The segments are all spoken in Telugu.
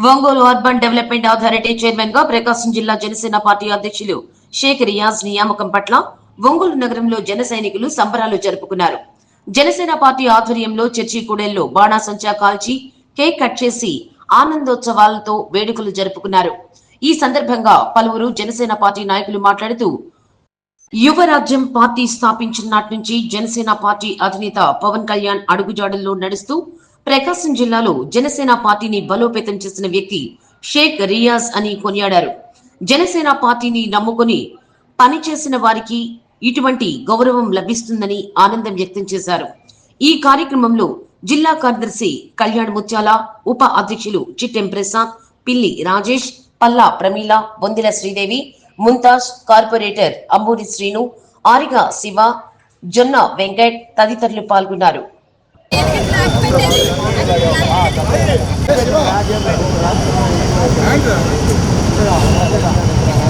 ఒంగోలు అర్బన్ డెవలప్మెంట్ అథారిటీ చైర్మన్గా ప్రకాశం జిల్లా జనసేన పార్టీ అధ్యక్షులు షేక్ రియాజ్ నియామకం పట్ల ఒంగోలు నగరంలో జన సైనికులు సంబరాలు జరుపుకున్నారు. జనసేన పార్టీ ఆధ్వర్యంలో చర్చి కూడెల్లో బాణాసంచా కాల్చి కేక్ కట్ చేసి ఆనందోత్సవాలతో వేడుకలు జరుపుకున్నారు. ఈ సందర్భంగా పలువురు జనసేన పార్టీ నాయకులు మాట్లాడుతూ యువరాజ్యం పార్టీ స్థాపించిన నాటి నుంచి జనసేన పార్టీ అధినేత పవన్ కళ్యాణ్ అడుగుజాడల్లో నడుస్తూ ప్రకాశం జిల్లాలో జనసేన పార్టీని బలోపేతం చేసిన వ్యక్తి షేక్ రియాజ్ అని కొనియాడారు. జనసేన పార్టీని నమ్ముకొని పనిచేసిన వారికి ఇటువంటి గౌరవం లభిస్తుందని ఆనందం వ్యక్తం చేశారు. ఈ కార్యక్రమంలో జిల్లా కార్యదర్శి కళ్యాణ్ ముత్యాల ఉప అధ్యక్షులు చిట్టెం ప్రసాద్ పిల్లి రాజేష్ పల్లా ప్రమీల బొందిల శ్రీదేవి ముంతాజ్ కార్పొరేటర్ అంబూరి శ్రీను ఆరిగా శివ జొన్న వెంకట్ తదితరులు పాల్గొన్నారు. 这个包里面是这个样子啊咱们这个就是拿钱买东西拿钱买东西这个啊这个。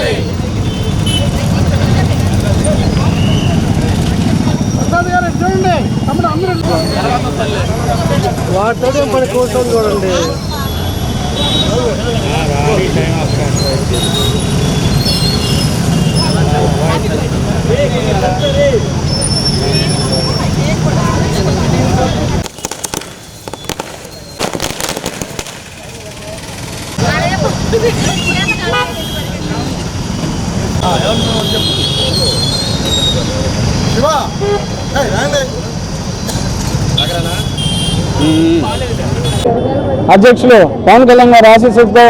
చూడండి తమ్ముడు అందరూ వాటితో పని? కూర్చొని చూడండి. శివ రాండి. అధ్యక్షులు పవన్ కళ్యాణ్ గారి ఆశీస్సులతో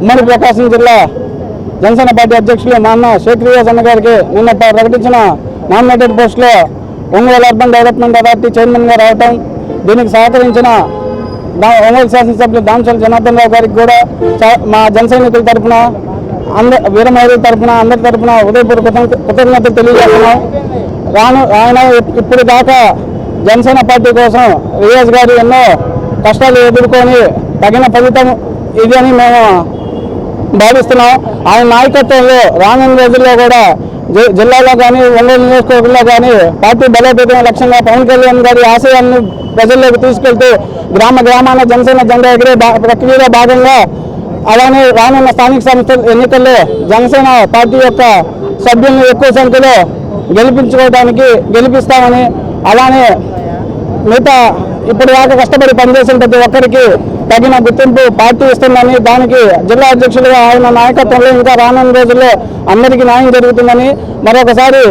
ఉమ్మడి ప్రకాశం జిల్లా జనసేన పార్టీ అధ్యక్షులు మా అన్న షేక్ రియాజ్ అన్న గారికి నిన్న ప్రకటించిన నామినేటెడ్ పోస్టులో ఒంగోలు అర్బన్ డెవలప్మెంట్ అథారిటీ చైర్మన్గా రావటం దీనికి సహకరించిన ఒంగోలు శాసనసభ్యులు దామచల జనార్దన్ రావు గారికి కూడా మా జనసైనికుల తరఫున అందరి వీరమహిళల తరఫున అందరి తరఫున ఉదయపూర్ కృతజ్ఞతలు తెలియజేస్తున్నాం. రాను ఆయన ఇప్పుడు దాకా జనసేన పార్టీ కోసం రియాజ్ గారు ఎన్నో కష్టాలు ఎదుర్కొని తగిన ఫలితం ఇది అని మేము భావిస్తున్నాం. ఆయన నాయకత్వంలో రానున్న రోజుల్లో కూడా జి- జిల్లాలో కానీ ఒంగోలు నియోజకవర్గంలో కానీ పార్టీ బలోపేతం లక్ష్యంగా పవన్ కళ్యాణ్ గారి ఆశయాన్ని ప్రజల్లోకి తీసుకెళ్తూ గ్రామ గ్రామాన జనసేన జెండా ఎగిరే భా- ప్రక్రియలో భాగంగా అలానే రానున్న స్థానిక సంస్థల ఎన్నికల్లో జనసేన పార్టీ యొక్క సభ్యులను ఎక్కువ సంఖ్యలో గెలిపించుకోవడానికి గెలిపిస్తామని అలానే మిగతా ఇప్పుడు దాకా కష్టపడి పనిచేసిన ప్రతి ఒక్కరికి తగిన గుర్తింపు పార్టీ ఇస్తుందని దానికి జిల్లా అధ్యక్షులుగా ఆయన నాయకత్వంలో ఇంకా రానున్న రోజుల్లో అందరికీ న్యాయం జరుగుతుందని మరొకసారి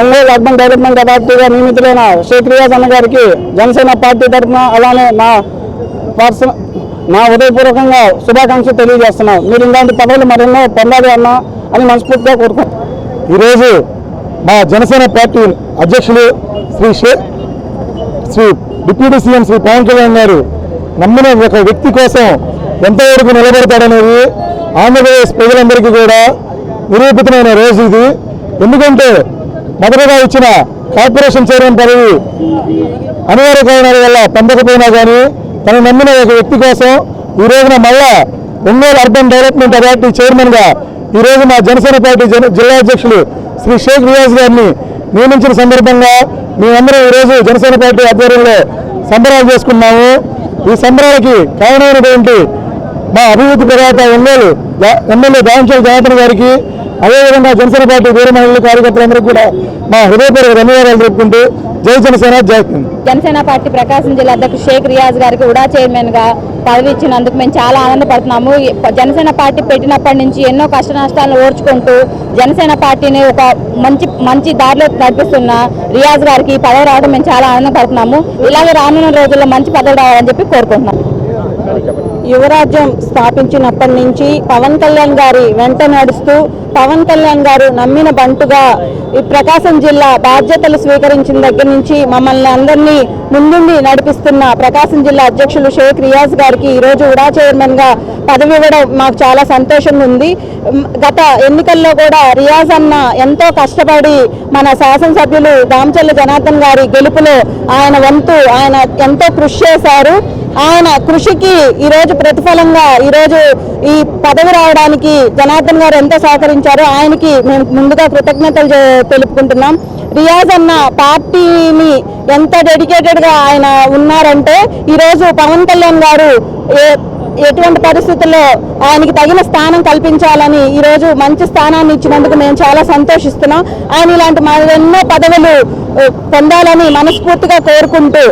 ఒంగోలు అర్బన్ డెవలప్మెంట్ అథారిటీగా నియమితులైన షేక్ రియాజ్ అన్న గారికి జనసేన పార్టీ తరఫున అలానే నా పర్సన్ నా హృదయపూర్వకంగా శుభాకాంక్షలు తెలియజేస్తున్నాను. మీరు ఇలాంటి పదవులు మరెన్నో పొందాలి అన్న అని మనస్ఫూర్తిగా కోరుకుంటున్నాను. ఈరోజు మా జనసేన పార్టీ అధ్యక్షులు శ్రీ శ్రీ డిప్యూటీ సీఎం శ్రీ పవన్ కళ్యాణ్ గారు నమ్మిన ఒక వ్యక్తి కోసం ఎంతవరకు నిలబడతాడనేది ఆంధ్రప్రదేశ్ ప్రజలందరికీ కూడా నిరూపితమైన రోజు ఇది. ఎందుకంటే మొదటగా ఇచ్చిన కార్పొరేషన్ చైర్మన్ పదవి అనివార్య కారణాల వల్ల పొందకపోయినా కానీ తను నమ్మిన ఒక వ్యక్తి కోసం ఈ రోజున మళ్ళా ఒంగోలు అర్బన్ డెవలప్మెంట్ అథారిటీ చైర్మన్గా ఈ రోజు మా జనసేన పార్టీ జిల్లా అధ్యక్షులు శ్రీ షేక్ రియాజ్ గారిని నియమించిన సందర్భంగా మేమందరం ఈరోజు రోజు జనసేన పార్టీ ఆధ్వర్యంలో సంబరాలు చేసుకున్నాము. ఈ సంబరాలకి కారణమైనటువంటి మా అభివృద్ధి ప్రదాత ఎమ్మెల్యే ఎమ్మెల్యే దామచల్ జనార్దన్ గారికి అదేవిధంగా జనసేన పార్టీ వీర మహిళలు కార్యకర్తలందరూ కూడా మా హృదయపూర్వక ధన్యవాదాలు చెప్పుకుంటూ జై జనసేన జై జనసేన పార్టీ ప్రకాశం జిల్లా అధ్యక్షుడు షేక్ రియాజ్ గారికి ఉడా చైర్మన్గా పదవి ఇచ్చినందుకు మేము చాలా ఆనందపడుతున్నాము. జనసేన పార్టీ పెట్టినప్పటి నుంచి ఎన్నో కష్ట నష్టాలను ఓర్చుకుంటూ జనసేన పార్టీని ఒక మంచి మంచి దారిలో నడిపిస్తున్న రియాజ్ గారికి పదవి రావడం మేము చాలా ఆనందపడుతున్నాము. ఇలాగే రానున్న రోజుల్లో మంచి పదవి రావాలని చెప్పి కోరుకుంటున్నాం. యువరాజ్యం స్థాపించినప్పటి నుంచి పవన్ కళ్యాణ్ గారి వెంట నడుస్తూ పవన్ కళ్యాణ్ గారు నమ్మిన బంటుగా ఈ ప్రకాశం జిల్లా బాధ్యతలు స్వీకరించిన దగ్గర నుంచి మమ్మల్ని అందరినీ ముందుండి నడిపిస్తున్న ప్రకాశం జిల్లా అధ్యక్షులు షేక్ రియాజ్ గారికి ఈరోజు ఉడా చైర్మన్గా పదవి ఇవ్వడం మాకు చాలా సంతోషంగా ఉంది. గత ఎన్నికల్లో కూడా రియాజ్ అన్న ఎంతో కష్టపడి మన శాసనసభ్యులు దామచల్ల జనార్దన్ గారి గెలుపులో ఆయన వంతు ఆయన ఎంతో కృషి చేశారు. ఆయన కృషికి ఈరోజు ప్రతిఫలంగా ఈరోజు ఈ పదవి రావడానికి జనార్దన్ గారు ఎంతో సహకరించారు. ఆయనకి మేము ముందుగా కృతజ్ఞతలు తెలుపుకుంటున్నాం. రియాజ్ అన్న పార్టీని ఎంత డెడికేటెడ్గా ఆయన ఉన్నారంటే ఈరోజు పవన్ కళ్యాణ్ గారు ఏ- ఎటువంటి పరిస్థితుల్లో ఆయనకి తగిన స్థానం కల్పించాలని ఈరోజు మంచి స్థానాన్ని ఇచ్చినందుకు మేము చాలా సంతోషిస్తున్నాం. ఆయన ఇలాంటి ఎన్నో పదవులు పొందాలని మనస్ఫూర్తిగా కోరుకుంటూ